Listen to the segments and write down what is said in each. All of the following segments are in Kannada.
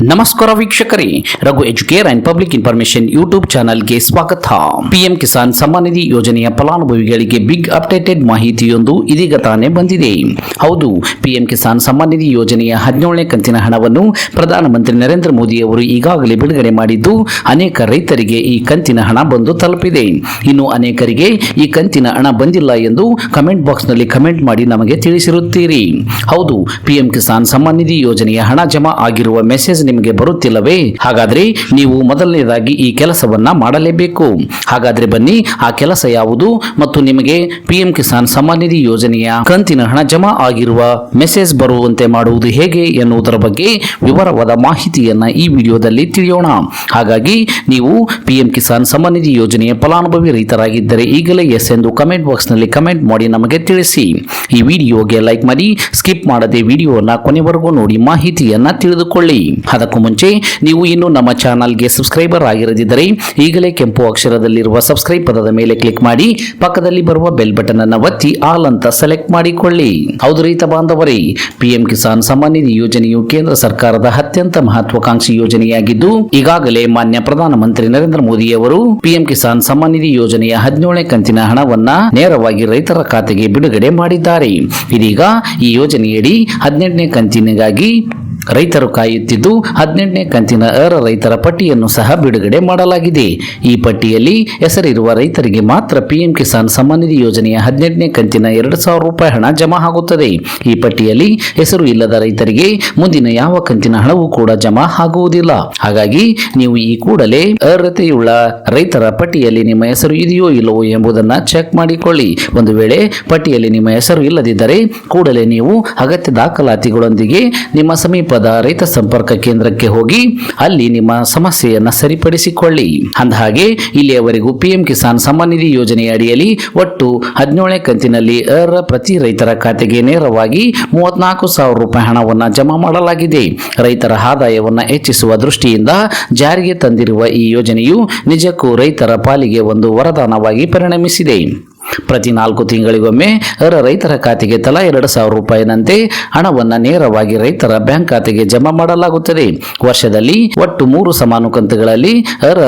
ನಮಸ್ಕಾರ ವೀಕ್ಷಕರೇ, Raghu educare and public information YouTube ಚಾನಲ್ಗೆ ಸ್ವಾಗತ. ಪಿಎಂ ಕಿಸಾನ್ ಸಮ್ಮಾನ್ ನಿಧಿ ಯೋಜನೆಯ ಫಲಾನುಭವಿಗಳಿಗೆ ಬಿಗ್ ಅಪ್ಡೇಟೆಡ್ ಮಾಹಿತಿಯೊಂದು ಇದೀಗ ತಾನೇ ಬಂದಿದೆ. ಹೌದು, ಪಿಎಂ ಕಿಸಾನ್ ಸಮ್ಮಾನ್ ನಿಧಿ ಯೋಜನೆಯ ಹದಿನೇಳನೇ ಕಂತಿನ ಹಣವನ್ನು ಪ್ರಧಾನಮಂತ್ರಿ ನರೇಂದ್ರ ಮೋದಿ ಅವರು ಈಗಾಗಲೇ ಬಿಡುಗಡೆ ಮಾಡಿದ್ದು, ಅನೇಕ ರೈತರಿಗೆ ಈ ಕಂತಿನ ಹಣ ಬಂದು ತಲುಪಿದೆ. ಇನ್ನು ಅನೇಕರಿಗೆ ಈ ಕಂತಿನ ಹಣ ಬಂದಿಲ್ಲ ಎಂದು ಕಮೆಂಟ್ ಬಾಕ್ಸ್ನಲ್ಲಿ ಕಮೆಂಟ್ ಮಾಡಿ ನಮಗೆ ತಿಳಿಸಿರುತ್ತೀರಿ. ಹೌದು, ಪಿಎಂ ಕಿಸಾನ್ ಸಮ್ಮಾನ್ ನಿಧಿ ಯೋಜನೆಯ ಹಣ ಜಮಾ ಆಗಿರುವ ಮೆಸೇಜ್ ನಿಮಗೆ ಬರುತ್ತಿಲ್ಲವೇ? ಹಾಗಾದ್ರೆ ನೀವು ಮೊದಲನೇದಾಗಿ ಈ ಕೆಲಸವನ್ನ ಮಾಡಲೇಬೇಕು. ಹಾಗಾದ್ರೆ ಬನ್ನಿ, ಆ ಕೆಲಸ ಯಾವುದು ಮತ್ತು ನಿಮಗೆ ಪಿಎಂ ಕಿಸಾನ್ ಸಮ್ಮಾನ್ ನಿಧಿ ಯೋಜನೆಯ ಕಂತಿನ ಹಣ ಜಮಾ ಆಗಿರುವ ಮೆಸೇಜ್ ಬರುವಂತೆ ಮಾಡುವುದು ಹೇಗೆ ಎನ್ನುವುದರ ಬಗ್ಗೆ ವಿವರವಾದ ಮಾಹಿತಿಯನ್ನ ಈ ವಿಡಿಯೋದಲ್ಲಿ ತಿಳಿಯೋಣ. ಹಾಗಾಗಿ ನೀವು ಪಿಎಂ ಕಿಸಾನ್ ಸಮ್ಮಾನ್ ನಿಧಿ ಯೋಜನೆಯ ಫಲಾನುಭವಿ ರೈತರಾಗಿದ್ದರೆ ಈಗಲೇ ಎಸ್ ಎಂದು ಕಮೆಂಟ್ ಬಾಕ್ಸ್ನಲ್ಲಿ ಕಮೆಂಟ್ ಮಾಡಿ ನಮಗೆ ತಿಳಿಸಿ. ಈ ವಿಡಿಯೋಗೆ ಲೈಕ್ ಮಾಡಿ, ಸ್ಕಿಪ್ ಮಾಡದೆ ವಿಡಿಯೋನ ಕೊನೆವರೆಗೂ ನೋಡಿ ಮಾಹಿತಿಯನ್ನ ತಿಳಿದುಕೊಳ್ಳಿ. ಅದಕ್ಕೂ ಮುಂಚೆ ನೀವು ಇನ್ನು ನಮ್ಮ ಚಾನಲ್ಗೆ ಸಬ್ಸ್ಕ್ರೈಬರ್ ಆಗಿರದಿದ್ದರೆ ಈಗಲೇ ಕೆಂಪು ಅಕ್ಷರದಲ್ಲಿರುವ ಸಬ್ಸ್ಕ್ರೈಬ್ ಪದದ ಮೇಲೆ ಕ್ಲಿಕ್ ಮಾಡಿ ಪಕ್ಕದಲ್ಲಿ ಬರುವ ಬೆಲ್ ಬಟನ್ ಅನ್ನು ಒತ್ತಿ ಆಲ್ ಅಂತ ಸೆಲೆಕ್ಟ್ ಮಾಡಿಕೊಳ್ಳಿ. ಹೌದು ರೈತ ಬಾಂಧವರೇ, ಪಿಎಂ ಕಿಸಾನ್ ಸಮ್ಮಾನ್ ನಿಧಿ ಯೋಜನೆಯು ಕೇಂದ್ರ ಸರ್ಕಾರದ ಅತ್ಯಂತ ಮಹತ್ವಾಕಾಂಕ್ಷಿ ಯೋಜನೆಯಾಗಿದ್ದು, ಈಗಾಗಲೇ ಮಾನ್ಯ ಪ್ರಧಾನಮಂತ್ರಿ ನರೇಂದ್ರ ಮೋದಿ ಅವರು ಪಿಎಂ ಕಿಸಾನ್ ಸಮ್ಮಾನ್ ನಿಧಿ ಯೋಜನೆಯ ಹದಿನೇಳನೇ ಕಂತಿನ ಹಣವನ್ನ ನೇರವಾಗಿ ರೈತರ ಖಾತೆಗೆ ಬಿಡುಗಡೆ ಮಾಡಿದ್ದಾರೆ. ಇದೀಗ ಈ ಯೋಜನೆಯಡಿ ಹದಿನೆಂಟನೇ ಕಂತಿನಿಗಾಗಿ ರೈತರು ಕಾಯುತ್ತಿದ್ದು ಹದಿನೆಂಟನೇ ಕಂತಿನ ಅರ ರೈತರ ಪಟ್ಟಿಯನ್ನು ಸಹ ಬಿಡುಗಡೆ ಮಾಡಲಾಗಿದೆ. ಈ ಪಟ್ಟಿಯಲ್ಲಿ ಹೆಸರಿರುವ ರೈತರಿಗೆ ಮಾತ್ರ ಪಿಎಂ ಕಿಸಾನ್ ಸಮ್ಮಾನ ನಿಧಿ ಯೋಜನೆಯ ಹದಿನೆಂಟನೇ ಕಂತಿನ ಎರಡು ಸಾವಿರ ರೂಪಾಯಿ ಹಣ ಜಮಾ ಆಗುತ್ತದೆ. ಈ ಪಟ್ಟಿಯಲ್ಲಿ ಹೆಸರು ಇಲ್ಲದ ರೈತರಿಗೆ ಮುಂದಿನ ಯಾವ ಕಂತಿನ ಹಣವೂ ಕೂಡ ಜಮಾ ಆಗುವುದಿಲ್ಲ. ಹಾಗಾಗಿ ನೀವು ಈ ಕೂಡಲೇ ಅರ್ಹತೆಯುಳ್ಳ ರೈತರ ಪಟ್ಟಿಯಲ್ಲಿ ನಿಮ್ಮ ಹೆಸರು ಇದೆಯೋ ಇಲ್ಲವೋ ಎಂಬುದನ್ನ ಚೆಕ್ ಮಾಡಿಕೊಳ್ಳಿ. ಒಂದು ವೇಳೆ ಪಟ್ಟಿಯಲ್ಲಿ ನಿಮ್ಮ ಹೆಸರು ಇಲ್ಲದಿದ್ದರೆ ಕೂಡಲೇ ನೀವು ಅಗತ್ಯ ದಾಖಲಾತಿಗಳೊಂದಿಗೆ ನಿಮ್ಮ ಸಮೀಪದ ರೈತ ಸಂಪರ್ಕ ಕೇಂದ್ರಕ್ಕೆ ಹೋಗಿ ಅಲ್ಲಿ ನಿಮ್ಮ ಸಮಸ್ಯೆಯನ್ನು ಸರಿಪಡಿಸಿಕೊಳ್ಳಿ. ಅಂದಹಾಗೆ, ಇಲ್ಲಿಯವರೆಗೂ ಪಿಎಂ ಕಿಸಾನ್ ಸಮ್ಮಾನ್ ನಿಧಿ ಯೋಜನೆಯ ಅಡಿಯಲ್ಲಿ ಒಟ್ಟು ಹದಿನೇಳನೇ ಕಂತಿನಲ್ಲಿ ಅರ್ಹ ಪ್ರತಿ ರೈತರ ಖಾತೆಗೆ ನೇರವಾಗಿ ಮೂವತ್ನಾಲ್ಕು ಸಾವಿರ ರೂಪಾಯಿ ಹಣವನ್ನು ಜಮಾ ಮಾಡಲಾಗಿದೆ. ರೈತರ ಆದಾಯವನ್ನು ಹೆಚ್ಚಿಸುವ ದೃಷ್ಟಿಯಿಂದ ಜಾರಿಗೆ ತಂದಿರುವ ಈ ಯೋಜನೆಯು ನಿಜಕ್ಕೂ ರೈತರ ಪಾಲಿಗೆ ಒಂದು ವರದಾನವಾಗಿ ಪರಿಣಮಿಸಿದೆ. ಪ್ರತಿ ನಾಲ್ಕು ತಿಂಗಳಿಗೊಮ್ಮೆ ರೈತರ ಖಾತೆಗೆ ತಲಾ ಎರಡು ಸಾವಿರ ರೂಪಾಯಿನಂತೆ ಹಣವನ್ನು ನೇರವಾಗಿ ರೈತರ ಬ್ಯಾಂಕ್ ಖಾತೆಗೆ ಜಮಾ ಮಾಡಲಾಗುತ್ತದೆ. ವರ್ಷದಲ್ಲಿ ಒಟ್ಟು ಮೂರು ಸಮಾನು ಕಂತುಗಳಲ್ಲಿ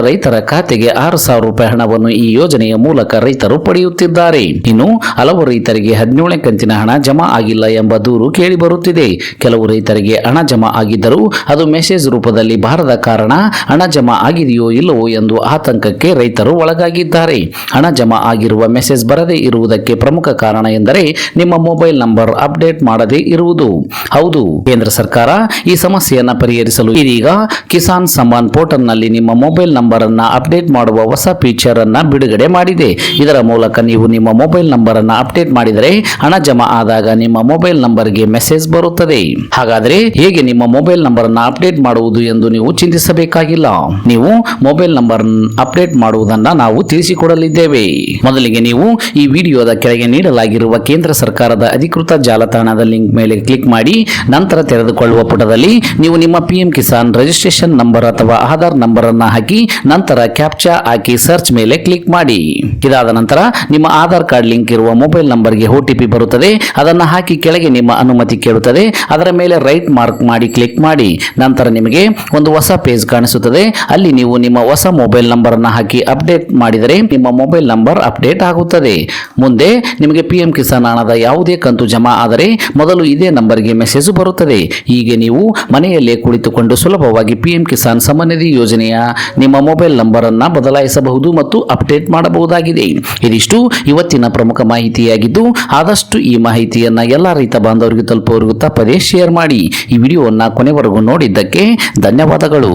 ರೈತರ ಖಾತೆಗೆ ಆರು ಸಾವಿರ ರೂಪಾಯಿ ಹಣವನ್ನು ಈ ಯೋಜನೆಯ ಮೂಲಕ ರೈತರು ಪಡೆಯುತ್ತಿದ್ದಾರೆ. ಇನ್ನು ಹಲವು ರೈತರಿಗೆ ಹದಿನೇಳನೇ ಕಂತಿನ ಹಣ ಜಮಾ ಆಗಿಲ್ಲ ಎಂಬ ದೂರು ಕೇಳಿಬರುತ್ತಿದೆ. ಕೆಲವು ರೈತರಿಗೆ ಹಣ ಜಮಾ ಆಗಿದ್ದರೂ ಅದು ಮೆಸೇಜ್ ರೂಪದಲ್ಲಿ ಬಾರದ ಕಾರಣ ಹಣ ಜಮಾ ಆಗಿದೆಯೋ ಇಲ್ಲವೋ ಎಂದು ಆತಂಕಕ್ಕೆ ರೈತರು ಒಳಗಾಗಿದ್ದಾರೆ. ಹಣ ಜಮಾ ಆಗಿರುವ ಮೆಸೇಜ್ ಬರದೇ ಇರುವುದಕ್ಕೆ ಪ್ರಮುಖ ಕಾರಣ ಎಂದರೆ ನಿಮ್ಮ ಮೊಬೈಲ್ ನಂಬರ್ ಅಪ್ಡೇಟ್ ಮಾಡದೇ ಇರುವುದು. ಹೌದು. ಕೇಂದ್ರ ಸರ್ಕಾರ ಈ ಸಮಸ್ಯೆಯನ್ನು ಪರಿಹರಿಸಲು ಇದೀಗ ಕಿಸಾನ್ ಸಮ್ಮಾನ್ ಪೋರ್ಟಲ್ನಲ್ಲಿ ನಿಮ್ಮ ಮೊಬೈಲ್ ನಂಬರ್ ಅನ್ನ ಅಪ್ಡೇಟ್ ಮಾಡುವ ಹೊಸ ಫೀಚರ್ ಅನ್ನ ಬಿಡುಗಡೆ ಮಾಡಿದೆ. ಇದರ ಮೂಲಕ ನೀವು ನಿಮ್ಮ ಮೊಬೈಲ್ ನಂಬರ್ ಅನ್ನ ಅಪ್ಡೇಟ್ ಮಾಡಿದರೆ ಹಣ ಜಮಾ ಆದಾಗ ನಿಮ್ಮ ಮೊಬೈಲ್ ನಂಬರ್ಗೆ ಮೆಸೇಜ್ ಬರುತ್ತದೆ. ಹಾಗಾದರೆ ಹೇಗೆ ನಿಮ್ಮ ಮೊಬೈಲ್ ನಂಬರ್ ಅನ್ನ ಅಪ್ಡೇಟ್ ಮಾಡುವುದು ಎಂದು ನೀವು ಚಿಂತಿಸಬೇಕಾಗಿಲ್ಲ. ನೀವು ಮೊಬೈಲ್ ನಂಬರ್ ಅಪ್ಡೇಟ್ ಮಾಡುವುದನ್ನ ನಾವು ತಿಳಿಸಿಕೊಡಲಿದ್ದೇವೆ. ಮೊದಲಿಗೆ ನೀವು ಈ ವಿಡಿಯೋದ ಕೆಳಗೆ ನೀಡಲಾಗಿರುವ ಕೇಂದ್ರ ಸರ್ಕಾರದ ಅಧಿಕೃತ ಜಾಲತಾಣದ ಲಿಂಕ್ ಮೇಲೆ ಕ್ಲಿಕ್ ಮಾಡಿ, ನಂತರ ತೆರೆದುಕೊಳ್ಳುವ ಪುಟದಲ್ಲಿ ನೀವು ನಿಮ್ಮ ಪಿಎಂ ಕಿಸಾನ್ ರಿಜಿಸ್ಟ್ರೇಷನ್ ನಂಬರ್ ಅಥವಾ ಆಧಾರ್ ನಂಬರ್ ಅನ್ನು ಹಾಕಿ, ನಂತರ ಕ್ಯಾಪ್ಚಾ ಹಾಕಿ ಸರ್ಚ್ ಮೇಲೆ ಕ್ಲಿಕ್ ಮಾಡಿ. ಇದಾದ ನಂತರ ನಿಮ್ಮ ಆಧಾರ್ ಕಾರ್ಡ್ ಲಿಂಕ್ ಇರುವ ಮೊಬೈಲ್ ನಂಬರ್ಗೆ ಒ ಟಿ ಪಿ ಬರುತ್ತದೆ. ಅದನ್ನು ಹಾಕಿ ಕೆಳಗೆ ನಿಮ್ಮ ಅನುಮತಿ ಕೇಳುತ್ತದೆ. ಅದರ ಮೇಲೆ ರೈಟ್ ಮಾರ್ಕ್ ಮಾಡಿ ಕ್ಲಿಕ್ ಮಾಡಿ. ನಂತರ ನಿಮಗೆ ಒಂದು ಹೊಸ ಪೇಜ್ ಕಾಣಿಸುತ್ತದೆ. ಅಲ್ಲಿ ನೀವು ನಿಮ್ಮ ಹೊಸ ಮೊಬೈಲ್ ನಂಬರ್ ಅನ್ನು ಹಾಕಿ ಅಪ್ಡೇಟ್ ಮಾಡಿದರೆ ನಿಮ್ಮ ಮೊಬೈಲ್ ನಂಬರ್ ಅಪ್ಡೇಟ್ ಆಗುತ್ತದೆ. ಮುಂದೆ ನಿಮಗೆ ಪಿ ಎಂ ಕಿಸಾನ್ ಹಣದ ಯಾವುದೇ ಕಂತು ಜಮಾ ಆದರೆ ಮೊದಲು ಇದೇ ನಂಬರ್ಗೆ ಮೆಸೇಜ್ ಬರುತ್ತದೆ. ಹೀಗೆ ನೀವು ಮನೆಯಲ್ಲೇ ಕುಳಿತುಕೊಂಡು ಸುಲಭವಾಗಿ ಪಿಎಂ ಕಿಸಾನ್ ಸಮನ್ನಿಧಿ ನಿಧಿ ಯೋಜನೆಯ ನಿಮ್ಮ ಮೊಬೈಲ್ ನಂಬರ್ ಅನ್ನ ಬದಲಾಯಿಸಬಹುದು ಮತ್ತು ಅಪ್ಡೇಟ್ ಮಾಡಬಹುದಾಗಿದೆ. ಇದಿಷ್ಟು ಇವತ್ತಿನ ಪ್ರಮುಖ ಮಾಹಿತಿಯಾಗಿದ್ದು, ಆದಷ್ಟು ಈ ಮಾಹಿತಿಯನ್ನು ಎಲ್ಲ ರೈತ ಬಾಂಧವರಿಗೆ ತಲುಪುವವರೆಗೂ ತಪ್ಪದೇ ಶೇರ್ ಮಾಡಿ. ಈ ವಿಡಿಯೋವನ್ನು ಕೊನೆವರೆಗೂ ನೋಡಿದ್ದಕ್ಕೆ ಧನ್ಯವಾದಗಳು.